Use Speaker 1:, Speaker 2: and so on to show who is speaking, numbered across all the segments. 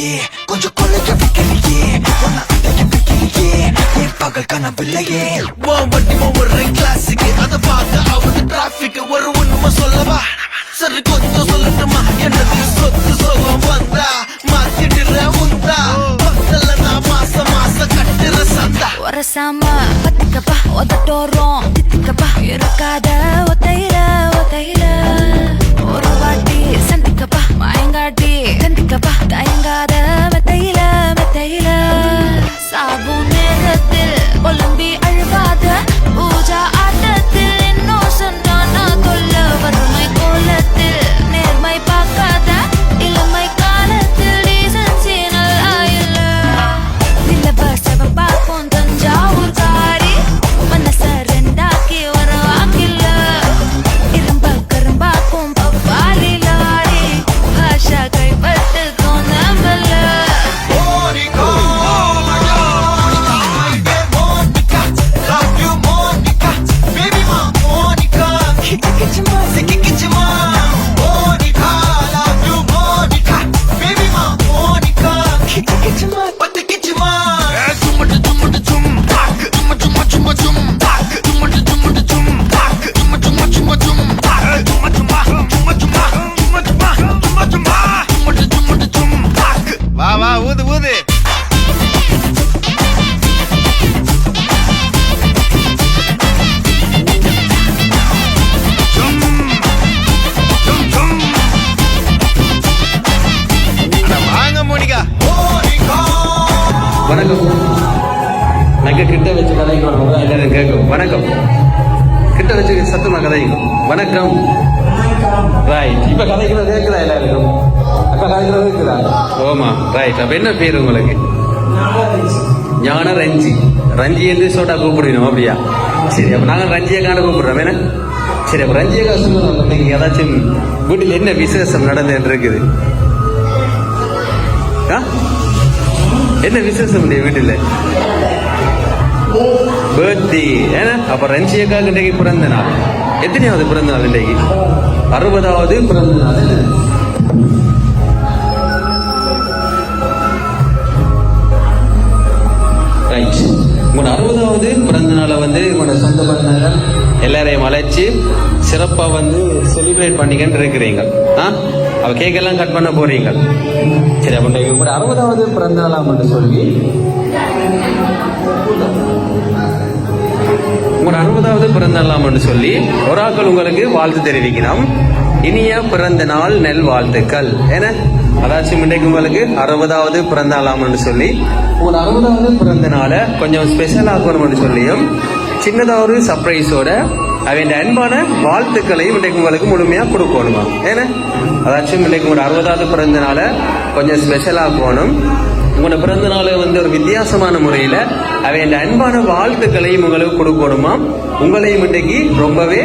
Speaker 1: வைக்கலையே கொஞ்சம் கொலைய வைக்கலையே? உன்னை அடைய வைக்கலையே? என் பகல் கனவில்லையே
Speaker 2: உன் வண்டி ஒரு கிளாஸுக்கு அதை பார்க்க ஆகுது டிராபிக் ஒரு உண்மை சொல்லவா? சரி கொஞ்சம் சொல்லட்டுமா? என்னது சொத்து சுகம் வந்தா? மாத்திடுற உந்தா பக்கத்துல நான் மாசம் மாசம் கட்டுற சந்தா.
Speaker 3: ஒரசாம பத்திக்கப்பா இருக்காத ஒத்தையில ஒத்தையில. ஒரு வாட்டி சந்திக்கப்பா மயங்காட்டி சந்திக்கப்பா
Speaker 2: ஊது ஊது.
Speaker 4: வணக்கம். நங்க கிட்ட வச்சு எல்லாரும் கேட்கும் வணக்கம். கிட்ட வச்சு சத்தமா கதைக்கும் வணக்கம். ரைட் இப்ப கதைக்கிறது ஓமா ரைட் அப்ப என்ன பேர் உங்களுக்கு? ஞான ரஞ்சி ரஞ்சி என்று சோட்டா கூப்பிடுவோம் அப்படியா? சரி அப்ப நாங்க ரஞ்சியை காண கூப்பிடுறோம். என்ன? சரி அப்ப ரஞ்சியை சொல்லுங்க நீங்க ஏதாச்சும் வீட்டில் என்ன விசேஷம் நடந்துட்டு இருக்குது? ஆ? என்ன விசேஷம் உடைய வீட்டில்? பேர்த்தி ஏன்னா அப்ப ரஞ்சியக்காக இன்றைக்கு பிறந்த நாள். எத்தனையாவது பிறந்த நாள் இன்றைக்கு? அறுபதாவது பிறந்த நாள் வந்து உங்களோட சொந்த பந்தங்கள் எல்லாரையும் அழைச்சி சிறப்பாக வந்து செலிப்ரேட் பண்ணிக்கிட்டு இருக்கிறீங்க. ஆ? அவள் கேக்கெல்லாம் கட் பண்ண போகிறீங்க சரி அப்ப உங்களோட அறுபதாவது பிறந்த மட்டும் சொல்லி. உங்களோட அறுபதாவது பிறந்த நாளாம்னு சொல்லி ஒரு ஆக்கள் உங்களுக்கு வாழ்த்து தெரிவிக்கிறோம் இனிய பிறந்த நாள் நெல் வாழ்த்துக்கள் ஏன்னா அதாச்சும் இன்றைக்கு உங்களுக்கு அறுபதாவது பிறந்த நாளாம்னு சொல்லி உங்கள் அறுபதாவது பிறந்த நாளை கொஞ்சம் ஸ்பெஷல் ஆக்கணும்னு சொல்லியும் சின்னதாக ஒரு சர்ப்ரைஸோட அவன் அன்பான வாழ்த்துக்களையும் இன்றைக்கு உங்களுக்கு முழுமையாக கொடுக்கணுமா? ஏன்னா அதாச்சும் இன்றைக்கு ஒரு அறுபதாவது பிறந்த நாளை கொஞ்சம் ஸ்பெஷல் ஆக்கணும். உங்களோட பிறந்த நாளை வந்து ஒரு வித்தியாசமான முறையில அவன் அன்பான வாழ்த்துக்களையும் உங்களுக்கு கொடுக்கணுமா? உங்களையும் இன்றைக்கு ரொம்பவே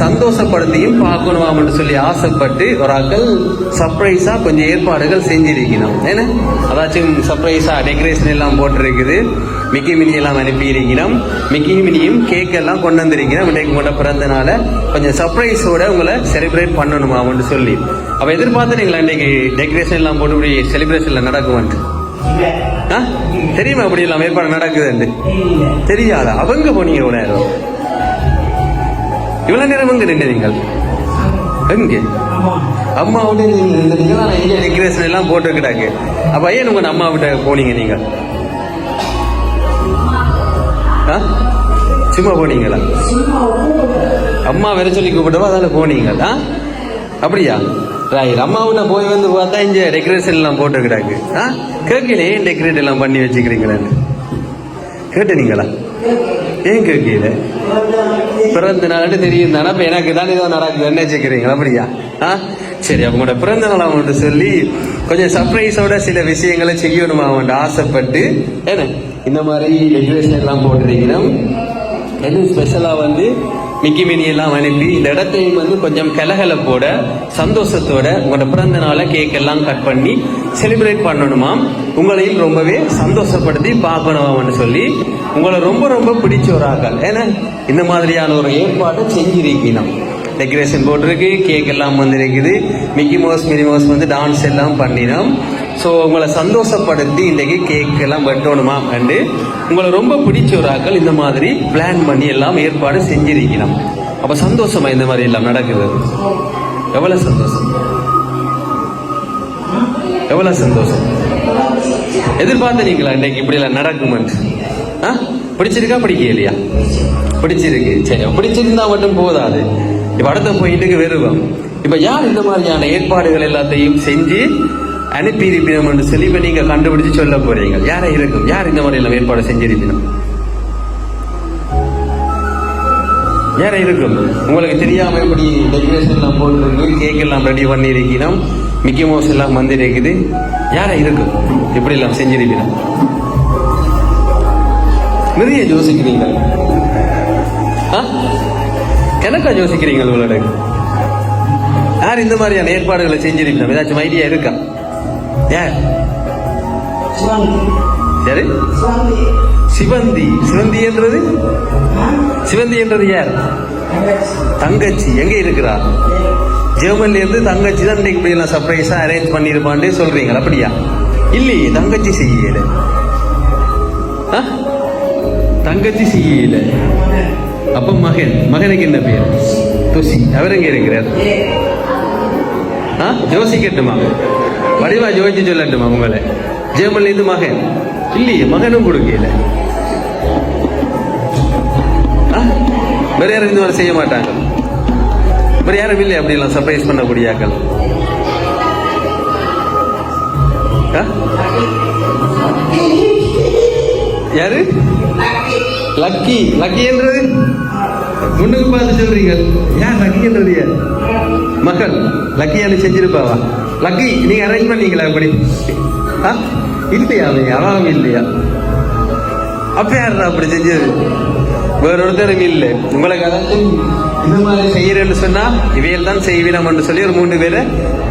Speaker 4: சந்தோஷப்படுத்தியும் பார்க்கணுமாம்னு சொல்லி ஆசைப்பட்டு ஒரு ஆக்கள் சர்ப்ரைஸாக கொஞ்சம் ஏற்பாடுகள் செஞ்சிருக்கணும் ஏன்னா அதாச்சும் சர்ப்ரைஸாக டெக்கரேஷன் எல்லாம் போட்டிருக்குது. மிக்கி மினி எல்லாம் அனுப்பி மிக்கி மினியும் கேக் எல்லாம் கொண்டு வந்திருக்கணும் இன்றைக்கு உங்களோட பிறந்த நாளை கொஞ்சம் சர்ப்ரைஸோட உங்களை செலிப்ரேட் பண்ணணுமா அப்படின்னு சொல்லி. அப்ப எதிர்பார்த்துறீங்களா இன்றைக்கு டெக்கரேஷன் எல்லாம் போட்டு செலிப்ரேஷனில் செலிப்ரேஷன்ல நடக்குமான்ட்டு தெரியுமா அப்படி எல்லாம் ஏற்பாடு நடக்குதுன்னு? தெரியாதா? அவங்க போனீங்க இவ்வளவு நேரம். இவ்வளவு நேரம் எங்க நின்று நீங்கள்? எங்க? அம்மா. விட்டு எங்க டெக்கரேஷன் எல்லாம் போட்டுக்கிட்டாங்க அப்ப ஏன் உங்க அம்மா விட்ட போனீங்க நீங்க? ஆ? சும்மா போனீங்களா? அம்மா வர சொல்லி கூப்பிட்டவா அதால போனீங்களா அப்படியா? ரைட். அம்மா விட்ட போய் வந்து பார்த்தா இங்க டெக்கரேஷன் எல்லாம் போட்டுக்கிறாங்க ஆ? கேட்கல ஏன் டெக்கரேட் எல்லாம் பண்ணி வச்சுக்கிறீங்களான்னு கேட்டீங்களா? ஏன் கேட்கல? பிறந்த நாள்னு தெரியும் தானே அப்ப எனக்கு தான் ஏதோ நடக்குதுன்னு வச்சுக்கிறீங்களா அப்படியா? ஆ? சரி அவங்களோட பிறந்த நாள் அவங்கள்ட்ட சொல்லி கொஞ்சம் சர்ப்ரைஸோட சில விஷயங்களை செய்யணுமா அவன்கிட்ட ஆசைப்பட்டு என்ன? இந்த மாதிரி டெக்கரேஷன் எல்லாம் போட்டிருக்கிறோம். எதுவும் ஸ்பெஷலாக வந்து மிக்கி மினியெல்லாம் அனுப்பி இந்த இடத்தையும் வந்து கொஞ்சம் கலகலப்போட சந்தோஷத்தோட உங்களோட பிறந்த நாளை கேக் எல்லாம் கட் பண்ணி செலிப்ரேட் பண்ணணுமாம். உங்களையும் ரொம்பவே சந்தோஷப்படுத்தி பார்க்கணுமாம்னு சொல்லி உங்களை ரொம்ப ரொம்ப பிடிச்ச ஒரு ஆக்கள் ஏன்னா இந்த மாதிரியான ஒரு ஏற்பாட்டை செஞ்சிருக்கணும் டெக்கரேஷன் போட்டிருக்கு கேக் எல்லாம் வந்திருக்குது. மிக்கி மவுஸ் மினி மவுஸ் வந்து டான்ஸ் எல்லாம் பண்ணினோம். ஸோ உங்களை சந்தோஷப்படுத்தி இன்றைக்கி கேக் எல்லாம் வெட்டணுமா? அண்டு உங்களை ரொம்ப பிடிச்ச ஒரு ஆக்கள் இந்த மாதிரி பிளான் பண்ணி எல்லாம் ஏற்பாடு செஞ்சிருக்கணும் அப்போ சந்தோஷமா இந்த மாதிரி எல்லாம் நடக்குது? எவ்வளோ சந்தோஷம்? எவ்வளோ சந்தோஷம்? எதிர்பார்த்து நீங்களா இன்னைக்கு இப்படி எல்லாம் நடக்குமென்று? ஆ? பிடிச்சிருக்கா? பிடிக்கலையா? பிடிச்சிருக்கு. சரி பிடிச்சிருந்தா மட்டும் போதாது. இப்போ அடுத்த போயிட்டுக்கு வருவோம். இப்போ யார் இந்த மாதிரியான ஏற்பாடுகள் எல்லாத்தையும் செஞ்சு அனுப்பி என்று சொல்லி இப்போ நீங்கள் கண்டுபிடிச்சு சொல்ல போறீங்க யாரை இருக்கும் யார் இந்த மாதிரி ஏற்பாடு செஞ்சிருப்பினோம்? யாரை இருக்கும் உங்களுக்கு தெரியாம இப்படி டெக்கரேஷன் எல்லாம் போட்டுருக்கு கேக் எல்லாம் ரெடி பண்ணியிருக்கிறோம். மிக்கி மவுஸ் எல்லாம் வந்திருக்குது. யாரை இருக்கும் இப்படி எல்லாம் செஞ்சிருக்கிறோம் நிறைய யோசிக்கிறீங்க கணக்கா எனக்கா யோசிக்கிறீங்க உங்களோட? யார் இந்த மாதிரியான ஏற்பாடுகளை செஞ்சிருக்கணும் ஏதாச்சும் ஐடியா இருக்கா? யார்? யாரு? சிவந்தி. சிவந்தி என்றது? சிவந்தி என்றது யார்? தங்கச்சி. எங்க இருக்கிறா? ஜெர்மன்ல இருந்து தங்கச்சி தான் இன்னைக்கு இப்படி எல்லாம் சர்ப்ரைஸா அரேஞ்ச் பண்ணிருப்பான்னு சொல்றீங்க. அப்படியா? இல்லையே தங்கச்சி செய்யல? தங்கச்சி செய்யல. அப்ப மகன். மகனுக்கு என்ன பேர்? துசி அவர் எங்க இருக்கிறார்? ஆ? யோசிக்கட்டுமா வடிவா ஜோதிச்சு சொல்லட்டுமா உங்களை? ஜெர்மன்ல இது மகன். இல்லையே மகனும் கொடுக்கல. வேற யாரும் இந்த செய்ய மாட்டாங்க. வேற யாரும் இல்லை அப்படி எல்லாம் சர்ப்ரைஸ் பண்ணக்கூடிய ஆக்கள் யாரு? லக்கி. லக்கி என்றது? முன்னுக்கு பார்த்து சொல்றீங்க. ஏன் லக்கி என்றது? யார் மகள் லக்கியானு செஞ்சிருப்பாவா? லக்கி நீங்க அரேஞ்ச் பண்ணீங்களா இப்படி ஆ? இல்லையா அவங்க அவாவும் இல்லையா? அப்ப யாரா அப்படி செஞ்சது? வேற ஒருத்தரும் இல்லை. உங்களுக்கு அதாவது இந்த மாதிரி செய்யறேன்னு சொன்னா இவையில் தான் செய்வினோம்னு சொல்லி ஒரு மூணு பேரை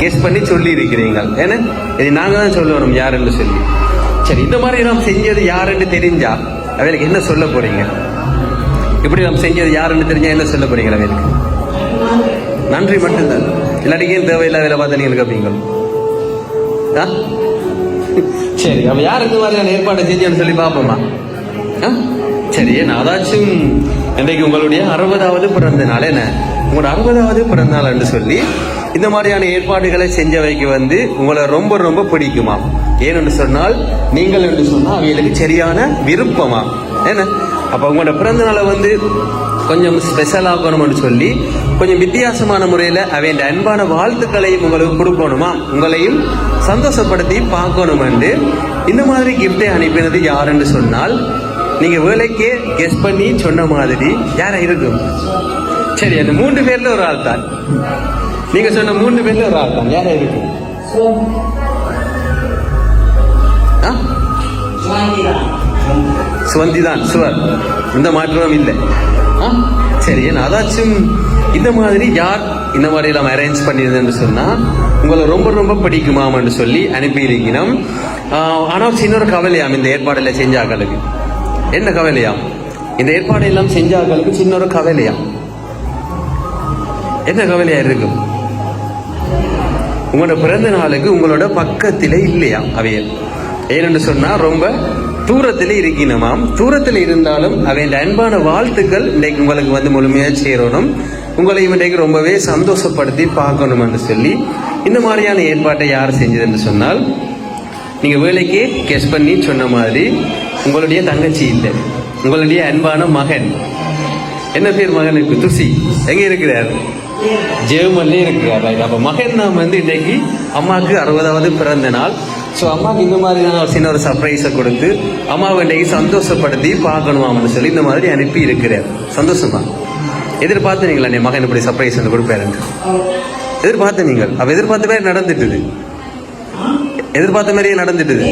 Speaker 4: கெஸ் பண்ணி சொல்லி இருக்கிறீங்க ஏன்னா இது நாங்க தான் சொல்லணும் யாருன்னு சொல்லி. சரி இந்த மாதிரி நாம் செஞ்சது யாருன்னு தெரிஞ்சா அவளுக்கு என்ன சொல்ல போறீங்க? இப்படி நாம் செஞ்சது யாருன்னு தெரிஞ்சா என்ன சொல்ல போறீங்க அவளுக்கு நன்றி மட்டும்தான். இல்லாட்டி ஏன் தேவையில்லாத வேலை பார்த்து நீங்கள் கேட்பீங்க ஆ? சரி அப்ப யார் இந்த மாதிரியான ஏற்பாடு செஞ்சேன்னு சொல்லி பார்ப்போமா? ஆ? சரி நான் அதாச்சும் இன்றைக்கு உங்களுடைய அறுபதாவது பிறந்த நாள் என்ன? உங்களோட அறுபதாவது பிறந்த நாள்னு சொல்லி இந்த மாதிரியான ஏற்பாடுகளை செஞ்சவைக்கு வந்து உங்களை ரொம்ப ரொம்ப பிடிக்குமா? ஏனென்று சொன்னால் நீங்கள் என்று சொன்னால் அவைகளுக்கு சரியான விருப்பமா? என்ன? அப்ப உங்களோட பிறந்த நாளை வந்து கொஞ்சம் ஸ்பெஷல் ஆக்கணும்னு சொல்லி கொஞ்சம் வித்தியாசமான முறையில் அவையின் அன்பான வாழ்த்துக்களையும் உங்களுக்கு கொடுக்கணுமா? உங்களையும் சந்தோஷப்படுத்தி பார்க்கணும் என்று இந்த மாதிரி கிஃப்டை அனுப்பினது யாருன்னு சொன்னால் நீங்க வேலைக்கே கெஸ் பண்ணி சொன்ன மாதிரி யாரா இருக்கும்? சரி அந்த மூன்று பேர்ல ஒரு ஆள் தான். நீங்க சொன்ன மூன்று பேர்ல ஒரு ஆள் தான். யாரா இருக்கும்? ஆ? சுவந்தி தான் சுவர். இந்த மாற்றமும் இல்லை? சரி அதாச்சும் இந்த மாதிரி யார் இந்த மாதிரி நம்ம அரேஞ்ச் பண்ணியிருந்தேன்னு சொன்னா உங்களை ரொம்ப ரொம்ப பிடிக்குமாமன்னு சொல்லி அனுப்பியிருக்கணும் ஆனால் சின்ன ஒரு கவலையாம் இந்த ஏற்பாடுல செஞ்சாக்களுக்கு. என்ன கவலையாம்? இந்த ஏற்பாடு எல்லாம் செஞ்சாக்களுக்கு சின்ன ஒரு கவலையாம். என்ன கவலையா இருக்கும்? உங்களோட பிறந்த நாளுக்கு உங்களோட பக்கத்திலே இல்லையா அவையல். ஏனென்று சொன்னா ரொம்ப தூரத்தில் இருக்கணுமாம் தூரத்தில் இருந்தாலும் அவன் அன்பான வாழ்த்துக்கள் இன்றைக்கு உங்களுக்கு வந்து முழுமையாக சேரணும். உங்களை இன்றைக்கு ரொம்பவே சந்தோஷப்படுத்தி பார்க்கணும்னு சொல்லி இந்த மாதிரியான ஏற்பாட்டை யார் செஞ்சதுன்னு சொன்னால் நீங்கள் வேலைக்கு கெஸ் பண்ணி சொன்ன மாதிரி உங்களுடைய தங்கச்சி இல்லை. உங்களுடைய அன்பான மகன். என்ன பேர் மகனுக்கு துசி. எங்க இருக்கிறார்? ஜெர்மன்ல இருக்கிறார். அப்போ அப்ப மகன் நாம் வந்து இன்னைக்கு அம்மாவுக்கு அறுபதாவது பிறந்த நாள். ஸோ அம்மாவுக்கு இந்த மாதிரியான ஒரு சின்ன ஒரு சர்ப்ரைஸை கொடுத்து அம்மாவை இன்னைக்கு சந்தோஷப்படுத்தி பார்க்கணுமாம்னு சொல்லி இந்த மாதிரி அனுப்பி இருக்கிறார். சந்தோஷமா? எதிர்பார்த்தீங்களா என் மகன் இப்படி சர்ப்ரைஸ் வந்து கொடுப்பாருன்னு? எதிர்பார்த்து நீங்கள். அப்போ எதிர்பார்த்த மாதிரி நடந்துட்டுது. எதிர்பார்த்த மாதிரியே நடந்துட்டுது.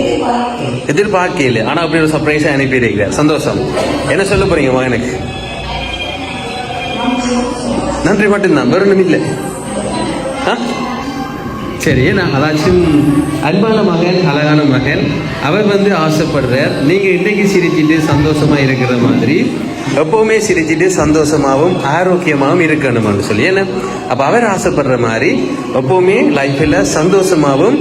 Speaker 4: எதிர்பார்க்கல. ஆனால் அப்படி ஒரு சர்ப்ரைஸை அனுப்பிடுறீங்க சந்தோஷம். என்ன சொல்ல போறீங்க மகனுக்கு? நன்றி மட்டும்தான். வேற ஒண்ணும் இல்லை ஆ? சரி நான் அதாச்சும் அன்பான மகன் அழகான மகன். அவர் வந்து ஆசைப்படுறார். நீங்கள் இன்றைக்கு சிரிச்சிட்டு சந்தோஷமாக இருக்கிற மாதிரி எப்போவுமே சிரிச்சிட்டு சந்தோஷமாகவும் ஆரோக்கியமாகவும் இருக்கணும்னு சொல்லி ஏன்னா அப்போ அவர் ஆசைப்படுற மாதிரி எப்போவுமே லைஃப்பில் சந்தோஷமாகவும்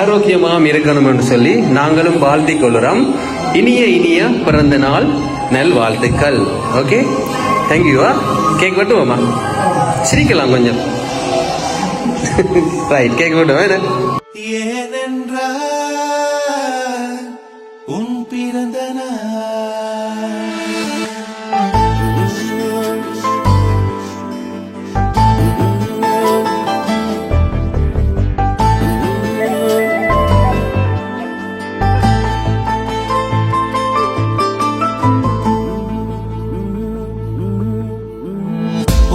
Speaker 4: ஆரோக்கியமாகவும் இருக்கணும்னு சொல்லி நாங்களும் வாழ்த்தி கொள்கிறோம் இனிய இனிய பிறந்த நாள் நல் வாழ்த்துக்கள் ஓகே தேங்க்யூவா கேக் வெட்டுவோமா? சிரிக்கலாம் கொஞ்சம். ரைட் கேட்க வெட்டுவோம் என்ன
Speaker 2: ஏனென்றால் உன் பிறந்த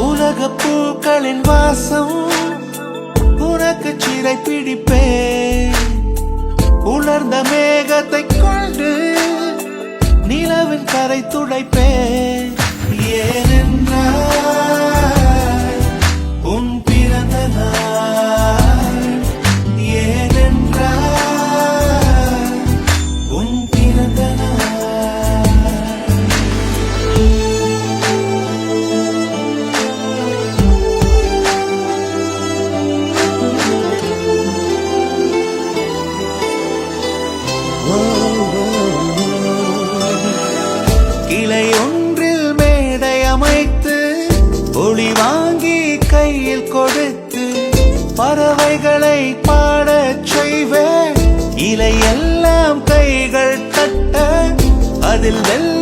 Speaker 2: உலக பூக்களின் வாசம் உனக்கு சிறை பிடிப்பேன். உணர்ந்த மேகத்தை கொண்டு நிலவின் கரை துடைப்பேன். ஏனென்றால் பாடல்களை பாடச் செய்வேன். இலையெல்லாம் கைகள் தட்ட அதில் வெல்ல